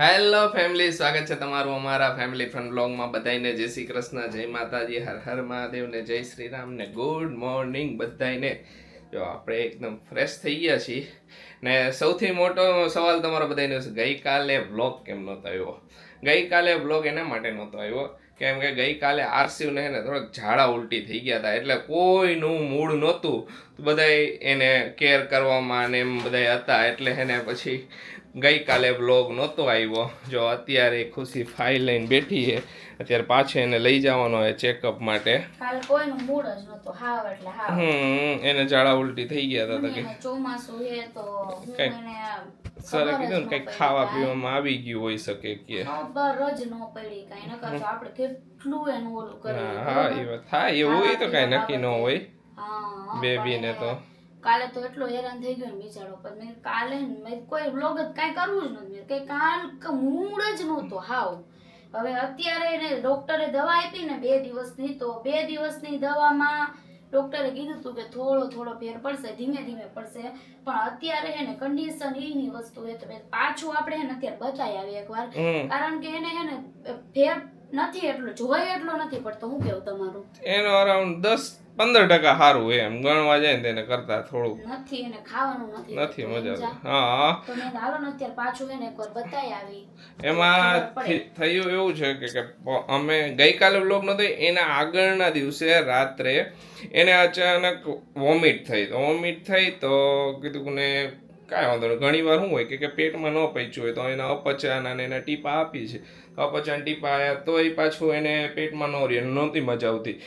Hello family સ્વાગત છે તમારું અમારા ફેમિલી ફન બ્લોગમાં બધાને જય શ્રી કૃષ્ણ, જય માતાજી, હર હર મહાદેવ ને જય શ્રી રામ ને ગુડ મોર્નિંગ બધાને જો, આપણે એકદમ ફ્રેશ થઈ ગયા છીએ. ને સૌથી મોટો સવાલ તમારો બધાને ગઈકાલે વ્લોગ કેમ નહોતો આવ્યો? ગઈકાલે વ્લોગ એના માટે નહોતો આવ્યો. કેમ કે ગઈકાલે આરસીવને ને થોડાક ઝાડા ઉલટી થઈ ગયા હતા. એટલે કોઈનું મૂડ નહોતું. બધાય એને કેર કરવામાં ને એમ બધાય હતા એટલે એને પછી ગઈકાલે બ્લોગ નહોતો આવ્યો. જો અત્યારે ખુશી ફાઇલ લઈને બેઠી છે. અત્યારે પાછો એને લઈ જવાનો હોય ચેકઅપ માટે. હમ એને ઝાડા ઉલટી થઈ ગયા હતા તો કે. ચોમાસું તો હું સરે કીધું ને ન ખાવા પીવામાં આવી ગયું હોઈ શકે કે. ખબર જ ન પડી કાંઈ. નકર આપણે કેટલું એનું ઓલું કરીએ હા એ વાત. હા એવું હોય તો કાંઈ નક્કી ન હોય. બેબીને તો. કાલે તો એટલો હેરાન થઈ ગયો ને બિચારો પણ મેં કાલે મેં કોઈ વ્લોગ જ કાંઈ કરવું જ નતું કે કાલ મૂળ જ નહોતો હાવ. હવે અત્યારે એને ડોક્ટરે દવા આપી ને બે દિવસની તો બે દિવસની દવામાં ડોક્ટરે કીધું હતું કે થોડો થોડો ફેર પડશે ધીમે ધીમે પડશે. પણ અત્યારે હે ને કન્ડિશન એની વસ્તુ એ તો પાછું આપણે હે ને અત્યારે બતાવી આવી એકવાર. કારણ કે એને હે ને ફેર નથી એટલો જોઈએ એટલો નથી પડતો હું કેવું તમારું? એનો અરાઉન્ડ દસ પંદર ટકા સારું એમ. ગણવા જાય ને તેને કરતા થોડું. નથી એને ખાવાનું નથી. નથી મજા હા. તો મેં હાલો ને અત્યારે પાછું એને એકવાર બતાવી આવી. એમાં થયું એવું છે કે કે અમે ગઈકાલે વ્લોગ નતો એના આગળના દિવસે રાત્રે એને અચાનક વોમિટ થઈ. તો વોમિટ થઈ તો કીધું ને કાંઈ વાંધો નહીં. ઘણી વાર શું હોય કે કે પેટમાં ન પચ્યું હોય તો એના અપચાના ને એના ટીપા આપી છે. તો પાયા, તોય પાછું એને પેટમાં ન રહે નહોતી મજા આવતી.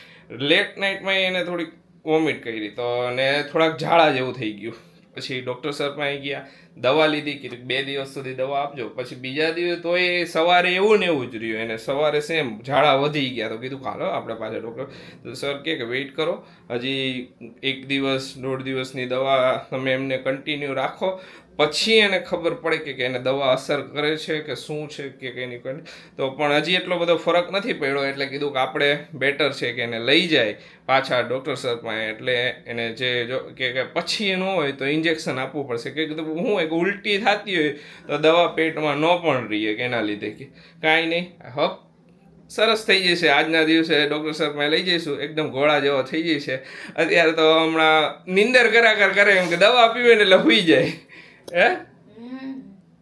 લેટ નાઇટમાં એને થોડીક વોમિટ કરી, તો અને થોડાક ઝાડા જેવું થઈ ગયું. પછી ડૉક્ટર સર પાસે ગયા, દવા લીધી, કીધું બે દિવસ સુધી દવા આપજો, પછી બીજા દિવસે તો એ સવારે એવું ને એવું જ રહ્યું, એને સવારે સેમ ઝાડા વધી ગયા, તો કીધું હાલો આપણે પાસે ડૉક્ટર તો સર કે વેઇટ કરો, હજી એક દિવસ, દોઢ દિવસની દવા તમે એમને કન્ટિન્યુ રાખો પછી એને ખબર પડે કે એને દવા અસર કરે છે કે શું છે કે કે એની કંઈ તો પણ હજી એટલો બધો ફરક નથી પડ્યો એટલે કીધું કે આપણે બેટર છે કે એને લઈ જાય પાછા ડૉક્ટર સર પાસે. એટલે એને જે જો કે પછી એ ન હોય તો ઇન્જેક્શન આપવું પડશે. કે કીધું હું એક ઉલટી થતી હોય તો દવા પેટમાં ન પણ રહીએ કે એના લીધે કે કાંઈ નહીં. હપ સરસ થઈ જશે. આજના દિવસે ડૉક્ટર સર પાસે લઈ જઈશું. એકદમ ઘોડા જેવો થઈ જશે અત્યારે તો હમણાં નિંદર કરાકર કરે એમ કે દવા પીવે ને એટલે હુઈ જાય. હે?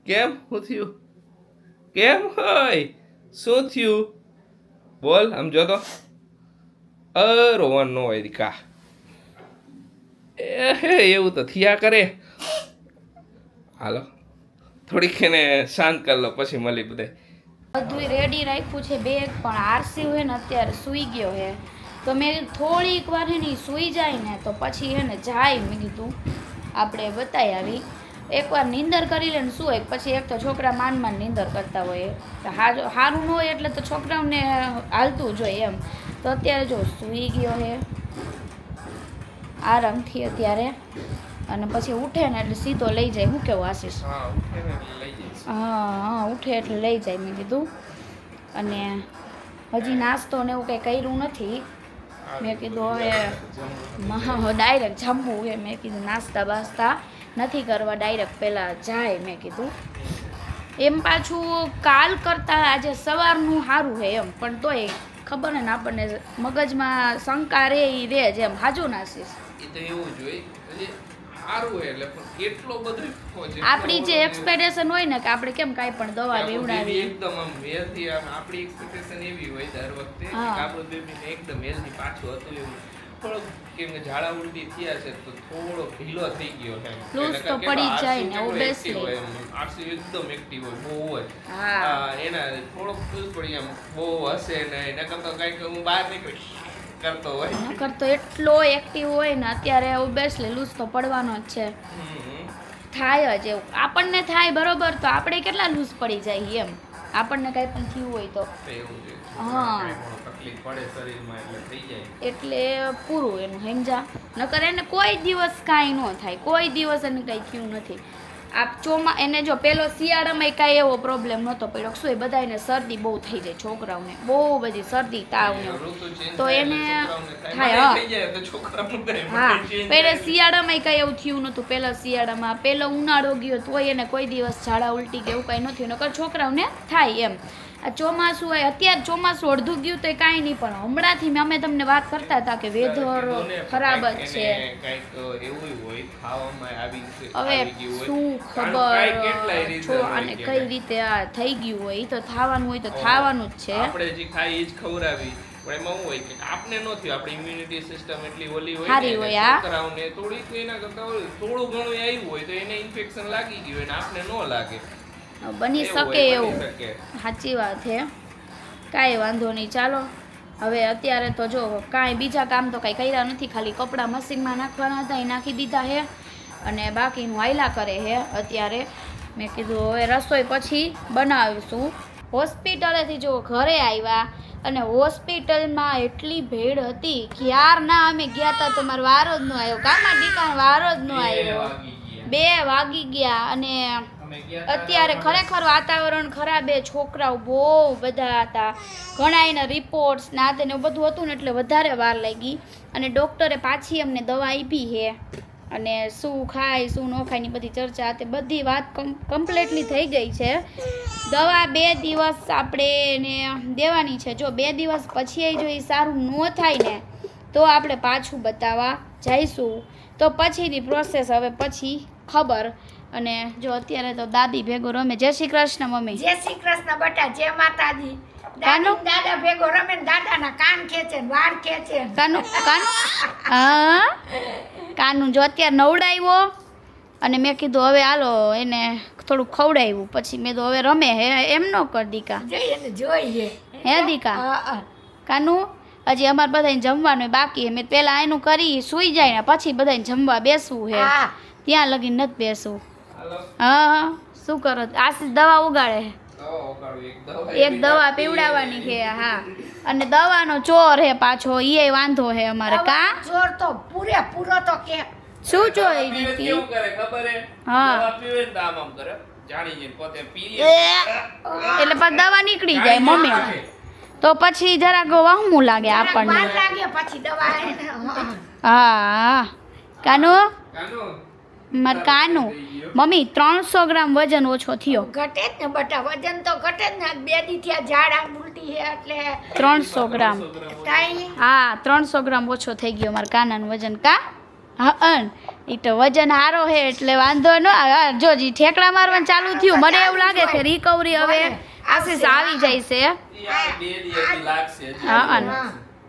કેમ? શું થયું? કેમ હોય? શું થયું? બોલ, આમ જો તો. અ, રોવાનું હોય દીકા. એ એવું તો થયા કરે. હાલો, થોડીક એને શાંત કરી લો, પછી મળી બધે. બધું રેડી રાખ્યું છે બેગ પણ આરસી હોય ને અત્યારે સૂઈ ગયો હે. તો મેં થોડીક વાર એની સૂઈ જાય ને તો પછી એને જાય, મેં કીધું. આપણે બતાવી આવી. એકવાર નીંદર કરી લે ને શું હોય? પછી એક તો છોકરા માન માન નીંદર કરતા હોય. સારું ન હોય એટલે તો છોકરાઓને હાલતું જોઈએ એમ. તો અત્યારે જો સૂઈ ગયો હે. આરામથી અત્યારે. અને પછી ઉઠે ને એટલે સીધો લઈ જાય. હું કેવું આશીષ? હા હા ઉઠે એટલે લઈ જાય મેં કીધું. અને હજી નાસ્તો ને એવું કંઈ કર્યું નથી. મેં કીધું હવે ડાયરેક્ટ જમવું એ મેં કીધું નાસ્તા બાસ્તા. નથી કરવા ડાયરેક્ટ પહેલાં જાય મેં કીધું. એમ પાછું કાલ કરતાં આજે સવારનું સારું છે એમ પણ તોય ખબર ને આપણને મગજમાં શંકા રે એ રે જ એમ હાજુ નાસીસ આપણી જે એક્સપેક્ટેશન હોય ને કે આપણે કેમ કાંઈ પણ દવા આપણું એકદમ આમ આમ આપણી એક્સપેક્ટેશન એવી હોય દર વખતે આપણું baby એકદમ healthy પાછું હતું એવું. થોડોક કેમ કે ઝાડા ઉલટી થયા છે તો થોડો ઢીલો થઈ ગયો છે એમ. તો પડી જાય ને, ઓબેસલી. RCU એકદમ એક્ટિવ હોય બહુ હોય હા. એના થોડોક loose પડી એમ. બહુ હશે ને એના કરતા કંઈક હું બહાર નીકળી કરતો હોય. નકર તો એટલો એક્ટિવ હોય ને અત્યારે ઓબ્વિયસલી લૂઝ તો પડવાનો જ છે. થાય જ એવું. આપણને થાય બરોબર તો આપણે કેટલા લૂઝ પડી જાય એમ. આપણને કાંઈ પણ થયું હોય તો. હા. કાંઈ પણ તકલીફ પડે શરીરમાં એટલે થઈ જાય. એટલે પૂરું એનું હેમજા નકર એને કોઈ દિવસ કાંઈ ન થાય. કોઈ દિવસ એને કાંઈ થયું નથી. આપ ચોમા એને જો પેલો શિયાળામાં કાંઈ એવો પ્રોબ્લેમ નહોતો પડ્યો. શું એ બધાને શરદી બહુ થઈ જાય છોકરાઓને. બહુ બધી શરદી તાવ તો એને થાય. હા. change શિયાળામાં કાંઈ એવું થયું નહોતું. પહેલાં શિયાળામાં પહેલો ઉનાળો ગયો તોય એને કોઈ દિવસ ઝાડા ઉલટી કે એવું કાંઈ નથી નકર છોકરાઓને થાય એમ. આ ચોમાસું હોય અત્યારે ચોમાસું અડધું ગયું તો કાંઈ નહીં પણ હમણાંથી અમે તમને વાત કરતા હતા કે વેધર ખરાબ જ છે. હવે. શું ખબર? છો અને કઈ રીતે આ થઈ ગયું હોય તો થવાનું હોય તો થવાનું જ છે. આપણે જે ખાઈ એ જ ખવડાવી. પણ એમાં શું હોય કે આપને ન થયું આપણી ઇમ્યુનિટી સિસ્ટમ એટલી ઓલી હોય સારી હોય, હા. થોડીક એના કરતા થોડું ઘણું આવ્યું હોય તો એને ઇન્ફેક્શન લાગી ગયું હોય ને આપને ન લાગે. બની શકે એવું. સાચી વાત છે કાંઈ વાંધો નહીં ચાલો. હવે અત્યારે તો જો કાંઈ બીજા કામ તો કાંઈ કર્યા નથી ખાલી કપડાં મશીનમાં નાખવાના હતા એ નાખી દીધા છે અને બાકીનું આયલા કરે છે અત્યારે. મેં કીધું હવે રસોઈ પછી બનાવીશું. હોસ્પિટલેથી જો ઘરે આવ્યા અને હોસ્પિટલમાં એટલી ભીડ હતી ક્યારના અમે ગયા હતા તો મારો વારો જ ન આવ્યો. કામાં ડીકા વારો જ ન આવ્યો. બે વાગી ગયા અને અત્યારે ખરેખર વાતાવરણ ખરાબ એ છોકરાઓ બહુ બધા હતા. ઘણા એના રિપોર્ટ્સ ના તેને બધું હતું ને એટલે વધારે વાર લાગી. અને ડૉક્ટરે પાછી અમને દવા આપી છે અને શું ખાય, શું ન ખાયની બધી ચર્ચા તે બધી વાત કમ્પ્લીટલી થઈ ગઈ છે. દવા બે દિવસ આપણે એને દેવાની છે. જો બે દિવસ પછી જો એ સારું ન થાય ને, તો આપણે પાછું બતાવવા જઈશું. તો પછીની પ્રોસેસ હવે પછી ખબર. અને જો અત્યારે તો દાદી ભેગો રમે. જય શ્રી કૃષ્ણ મમ્મી. જય શ્રી કૃષ્ણ બટા જય માતાજી. કાનુ? દાદા ભેગો રમે ને દાદાના કાન ખેંચે ને વાળ ખેંચે કાનુ કાનું? હા? કાનું જો અત્યારે નવડાવ્યો અને મેં કીધું હવે હાલો એને થોડુંક ખવડાવ્યું. પછી મેં તો હવે રમે હે એમ ન કર દીકા. જોઈએ હે દીકા. કાનું હજી અમારે બધાને જમવાનું બાકી મેં પહેલાં એનું કરી સૂઈ જાય ને પછી બધાને જમવા બેસવું હે. હા. ત્યાં લગી નથી બેસવું. હા શું કરો? આશીષ દવા ઉગાડે છે. દવા ઉગાડો, એક દવા પીવડાવવાની છે હા. અને દવાનો ચોર હે પાછો એ વાંધો હે અમારે કા? ચોર તો પૂરેપૂરો તો કે. શું પીવે દીધી કેવું કરે ખબર હે? હા. દવા પીવે ને આમ આમ કરે. જાણી જઈને પોતે પી એટલે પછી દવા નીકળી જાય મમ્મી. તો પછી જરાક વહમું લાગે આપણને. વાર લાગે પછી દવા. હા. કાનુ? કાનું, માર કાનુ મમ્મી ત્રણસો ગ્રામ વજન ઓછો થયો. ઘટે જ ને બટા વજન તો ઘટે જ ને. બે દી થયા આમ ઉલટી છે એટલે ત્રણસો ગ્રામ. હા ત્રણસો ગ્રામ ઓછો થઈ ગયો મારા કાનાનું વજન. કા? હા અન એ તો વજન હારો છે એટલે વાંધો ન જો જી ઠેકડા મારવાનું ચાલુ થયું. મને એવું લાગે કે રિકવરી હવે આશીષ આવી જાય છે. હા,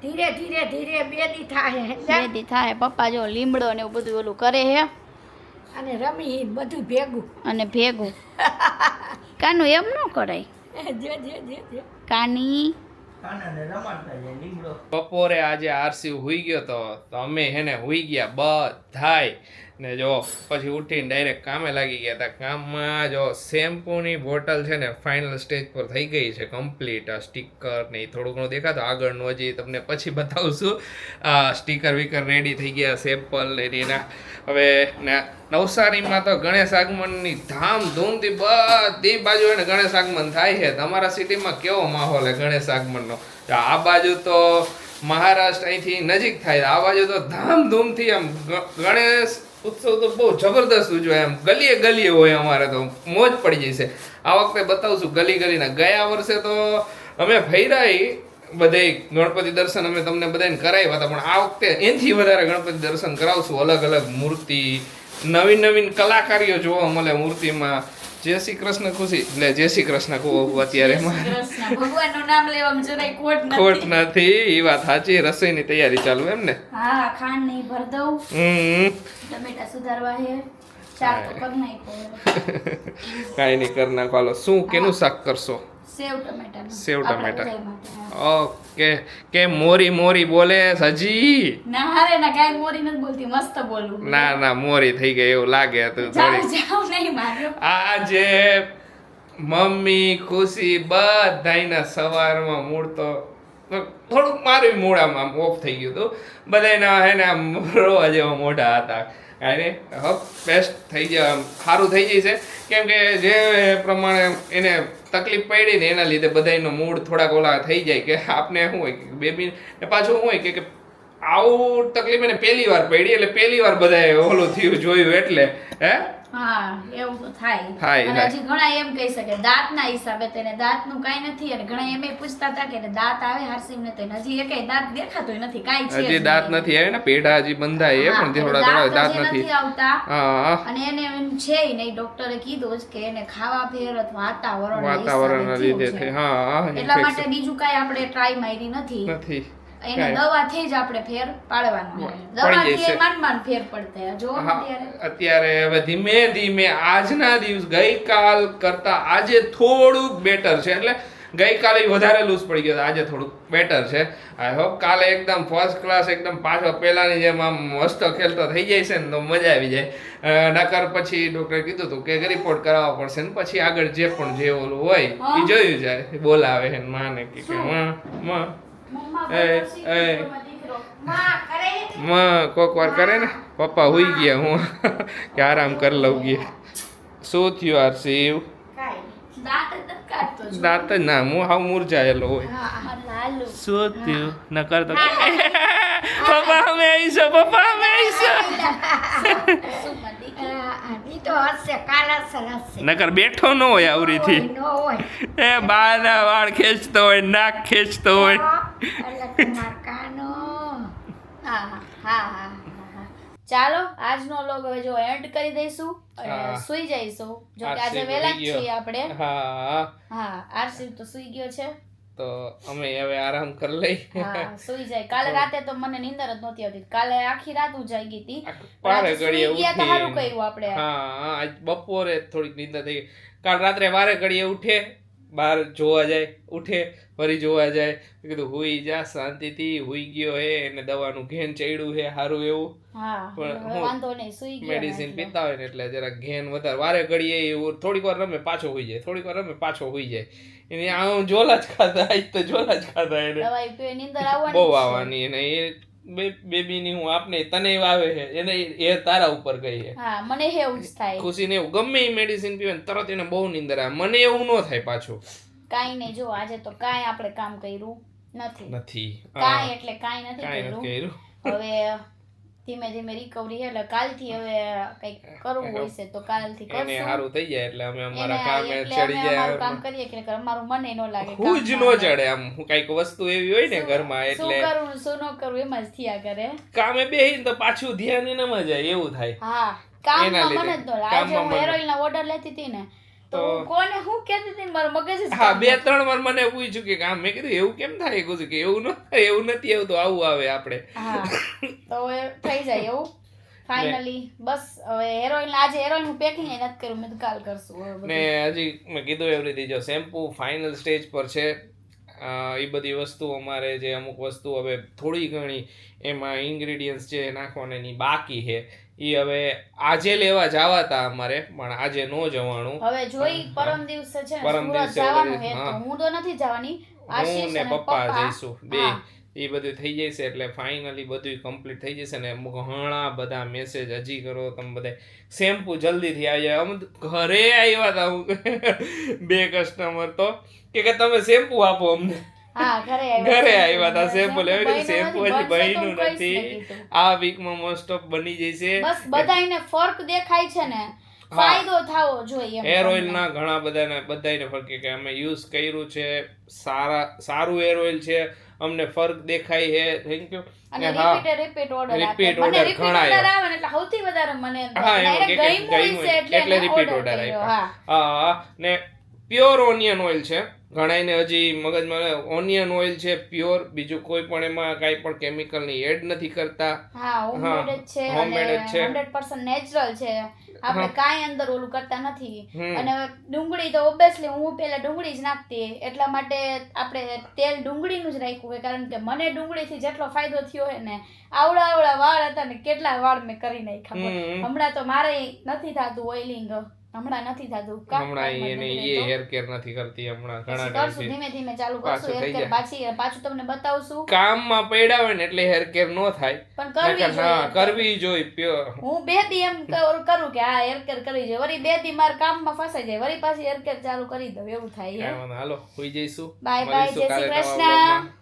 ધીરે ધીરે ધીરે બે દી થાય. બે દી થાય. પપ્પા જો લીમડો ને એવું બધું ઓલું કરે હે અને રમી બધું ભેગું. અને ભેગું. કાનું એમ ન કરાય. જે જે જે જે. કાની? બપોરે આજે આરસી હુઈ ગયો તો તો અમે હેને હુઈ ગયા બધાય. ને જો, પછી ઉઠીને ડાયરેક્ટ કામે લાગી ગયા હતા. કામમાં જો શેમ્પૂની બોટલ છે ને ફાઇનલ સ્ટેજ પર થઈ ગઈ છે કમ્પ્લીટ આ સ્ટીકર ને એ થોડું ઘણું દેખાતો. આગળનું હજી તમને પછી બતાવશું. આ સ્ટીકર વિકર રેડી થઈ ગયા સેમ્પલ ને એના હવે ને નવસારીમાં તો ગણેશ આગમનની ધામધૂમથી બધી બાજુ એને ગણેશ આગમન થાય છે. તમારા સિટીમાં કેવો માહોલ છે ગણેશ આગમનનો? આ બાજુ તો મહારાષ્ટ્ર અહીંથી નજીક થાય આ બાજુ તો ધામધૂમથી આમ ગણેશ ઉત્સવ તો બહુ જબરદસ્ત ઉજવાય એમ. ગલીએ ગલીએ હોય અમારે તો. મોજ પડી જશે આ વખતે બતાવશું, ગલી ગલીના. ગયા વર્ષે તો અમે ફેરાઈ બધે ગણપતિ દર્શન અમે તમને બધાને કરાવ્યા હતા, પણ આ વખતે એનથી વધારે ગણપતિ દર્શન કરાવશું. અલગ અલગ મૂર્તિ, નવીન નવીન કલાકારીઓ જોવા મળે મૂર્તિમાં. જય શ્રી કૃષ્ણ ખુશી. એટલે જય શ્રી કૃષ્ણ કહું અત્યારે ભગવાનનું નામ લેવામાં જરાય ખોટ ખોટ નથી. એ વાત સાચી. રસોઈની તૈયારી ચાલુ એમ ને? હા ખાંડ નહીં ભર દઉં. હમ. ટમેટા સુધારવા હે. કાંઈ નહીં કર નાખો. શું કેનું શાક કરશો? સેવ ટમેટા સેવ ટમેટા. ઓકે. કે મોરી મોરી બોલે સજી? ના હારે ના કાઈ મોરી નથી બોલતી મસ્ત બોલું. ના ના મોરી થઈ ગઈ એવું લાગે હતું થોડી. જાવ નહીં માર્યો આજે મમ્મી ખુશી બધાયના સવારમાં મૂળ તો થોડુંક મારું મૂળ આમ ઓફ થઈ ગયું હતું. બધાયના હે ને આમ રોવા જેવા મોઢા હતા. નહીં. હપ બેસ્ટ થઈ જાય સારું થઈ જશે કેમ કે જે પ્રમાણે એને તકલીફ પડી ને એના લીધે બધાનો મૂડ થોડાક ઓલા થઈ જાય કે આપને શું હોય બેબી ને પાછું શું હોય કે આવું તકલીફ એને પહેલી વાર પડી એટલે પહેલી વાર બધાએ ઓલું થયું જોયું એટલે હે? હા એવું થાય. અને હજી ઘણા એમ કહી શકે દાંતના હિસાબે તેને દાંતનું કઈ નથી અને ઘણા એમ પૂછતા હતા કે દાંત આવે હરસિમને તો હજી એક દાંત દેખાતો નથી કઈ છે હજી દાંત નથી આવે ને પેઢા હજી બંધાય એ પણ થોડા થોડા દાંત દાંત નથી. આવતા. અને એને એમ છે નહીં ડોક્ટરે કીધું જ કે એને ખાવા ફેર અથવા વાતાવરણ વાતાવરણ લીધે હા એટલા માટે બીજું કઈ આપણે ટ્રાય મારી નથી. નથી. એને દવાથી જ આપણે ફેર પાડવાનો દવાથી માંડ માંડ ફેર પડતા જો અત્યારે. હવે ધીમે ધીમે આજના દિવસ ગઈકાલ કરતા આજે થોડુંક બેટર છે. એટલે ગઈકાલે વધારે લૂઝ પડી ગયો આજે થોડુંક બેટર છે. આઈ હોપ કાલે એકદમ ફર્સ્ટ ક્લાસ એકદમ પાછો પહેલાંની જેમ આમ મસ્ત ખેલતો થઈ જાય છે ને તો મજા આવી જાય. નકર પછી ડોક્ટરે કીધું હતું કે રિપોર્ટ કરાવવો પડશે ને પછી આગળ જે પણ જે ઓલું હોય એ જોયું જાય. બોલાવે છે ને માને કે માં માં માં કોક વાર કરે ને? પપ્પા હોઈ ગયા હું. કે આરામ કરી લઉં ગયા. શું થયું આરસીવ કાંઈ દાંત જ ના હું હાવ મુરઝાયેલો હોય. હા, હા, લાલુ. શું થયું? કરતો પપ્પા અમે આવીશું પપ્પા અમે આવીશું. નકર બેઠો ન હોય આવરીથી. ન એ બાના વાળ ખેંચતો હોય નાક ખેંચતો હોય. એટલે તમાર કાનો હા હા હા. ચાલો આજનો લોગ હવે જો એન્ડ કરી દઈશું અને સુઈ જઈશું. જો કે આજે વેલા. છીએ આપણે. હા હા. આરસી તો સુઈ ગયો છે. તો અમે હવે આરામ કરી લઈ હા સુઈ જાય. કાલે રાતે તો મને નીંદર જ નહોતી આવતી. કાલે આખી રાત હું જાગી હતી વારે ઘડીએ ઉઠી સારું કર્યું આપણે. હા આજ બપોરે થોડીક નીંદર થઈ કાલ રાત્રે વારે ઘડીએ ઉઠે. બહાર જોવા જાય ઉઠે ફરી જોવા જાય. કીધું હુઈ જા શાંતિથી હુઈ ગયો હે એને દવાનું ઘેન ચડ્યું હે સારું એવું. પણ મેડિસિન પીતા હોય ને એટલે જરા ઘેન વધારે. વારે ઘડીએ એવું થોડીક વાર રમે પાછો હોઈ જાય. થોડીક વાર રમે પાછો હોઈ જાય. એને આમ જોલા જ ખાધા આજ તો જોલા જ ખાધા એને. બહુ આવવાની એને એ બેબીની હું આપને તને આવે છે એને એ તારા ઉપર ગઈ છે. હા મને એવું જ થાય. ખુશીને એવું ગમે એ મેડિસિન પીવે ને તરત એને બહુ નીંદર આવે. મને એવું ન થાય પાછું. કાઈ નહીં જો આજે તો કાઈ આપણે કામ કર્યું નથી. નથી. કાઈ એટલે કાઈ નથી નથી કર્યું. હવે ધીમે ધીમે રિકવરી એટલે કાલથી હવે કંઈક કરવું હોય છે તો કાલથી એને કરશું. સારું થઈ જાય એટલે અમે એને અમારા કામે એટલે અમે અમારું કામ કરીએ કે અમારું મને ન લાગે હું જ નો ચડે આમ. હું કંઈક વસ્તુ એવી હોય ને ઘરમાં શું કરું શું ન કરું એમ જ થયા કરે. કામે બેહીને તો પાછું ધ્યાન એનામાં જાય એવું થાય. હા એના કામમાં મને. જ નો લાગે. હું. હેરોઈન ઓર્ડર લેતી હતી ને તો કોને હું કહેતી હતી મારું મગજ હા બે ત્રણ વાર મને પૂછ્યું કે કામ મેં કીધું એવું કેમ થાય? કીધું કે એવું ન થાય એવું નથી એવું તો આવું આવે આપણે. હા તો થઈ જાય એવું. ફાઇનલી બસ હવે હેરોઈન આજે હેરોઈન હું પેકિંગ નથી કર્યું મેં કાલ કરશું ને હજી મેં કીધું એવી રીતે જો શેમ્પુ ફાઇનલ સ્ટેજ પર છે એ બધી વસ્તુ અમારે જે અમુક વસ્તુ હવે થોડી ઘણી એમાં ઇન્ગ્રેડિયન્ટ્સ જે નાખવાની બાકી છે. એ હવે આજે લેવા જવા હતા અમારે પણ આજે નો જવાનું. હવે જોઈ પરમ દિવસે છે પરમ દિવસે હા. તો નથી જવાની. હું ને પપ્પા જઈશું. બે. એ બધું થઈ જશે એટલે ફાઇનલી બધું કમ્પ્લીટ થઈ જશે ને ઘણા બધા મેસેજ હજી કરો તમે બધા શેમ્પુ જલ્દીથી આવી જાય. અમે ઘરે આવ્યા હતા હું. બે કસ્ટમર તો. કે કે તમે શેમ્પુ આપો અમને. ઘરે આવ્યા હતા સેમ્પલ શેમ્પુ સેમ્પલ બન્યું નથી, બન્યું આ વીકમાં મોસ્ટ ઓફ બની જશે બસ બધાયને ફર્ક દેખાય છે ને. ફાયદો થવો જોઈએ એર ઓઇલ ના ઘણા બધાને બધાને ફરક કે અમે યુઝ કર્યું છે. સારા સારું એર ઓઇલ છે. અમને ફરક દેખાય છે. થેન્ક યુ અને repeat repeat order repeat order ઘણા આવે એટલે સૌથી વધારે મને હા, ગમ્યું ગમ્યું એટલે રિપીટ ઓર્ડર. આપ્યા. હા. હા ને પ્યોર ઓનિયન ઓઇલ છે. ઘણાને હજી મગજમાં ઓનિયન ઓઇલ છે પ્યોર બીજું કોઈ પણ એમાં કાંઈ પણ કેમિકલની એડ નથી કરતા. હા હોમમેડ છે હોમમેડ છે. 100% નેચરલ છે. આપણે કાંઈ અંદર ઓલું કરતા નથી. અને ડુંગળી તો ઓબ્વિયસલી હું પહેલા ડુંગળી જ નાખતી. એટલા માટે આપણે તેલ ડુંગળીનું જ રાખ્યું હોય કારણ કે મને ડુંગળીથી જેટલો ફાયદો થયો હોય ને આવડા આવડા વાળ હતા ને કેટલા વાળ મેં કરી નાખ્યા હમણાં તો મારે નથી થતું ઓઇલિંગ હમણાં નથી થતું. હમણાં એને એ હેર કેર નથી કરતી હમણાં ઘણા કરશું ધીમે ધીમે ચાલુ કરશું હેર કેર પાછી પાછું તમને બતાવશું. કામમાં પડ્યા હોય ને એટલે હેર કેર નો થાય. પણ કરવી જોઈએ. કરવી જોઈએ પ્યોર હું બે દી એમ કરું કે આ હેર કેર કરવી જોઈએ. વરી બે દી માર કામમાં ફસાઈ જાય. વરી પાછી હેર કેર ચાલુ કરી દઉં. એવું થાય હાલો હોઈ જઈશું. બાય બાય જય શ્રી કૃષ્ણ.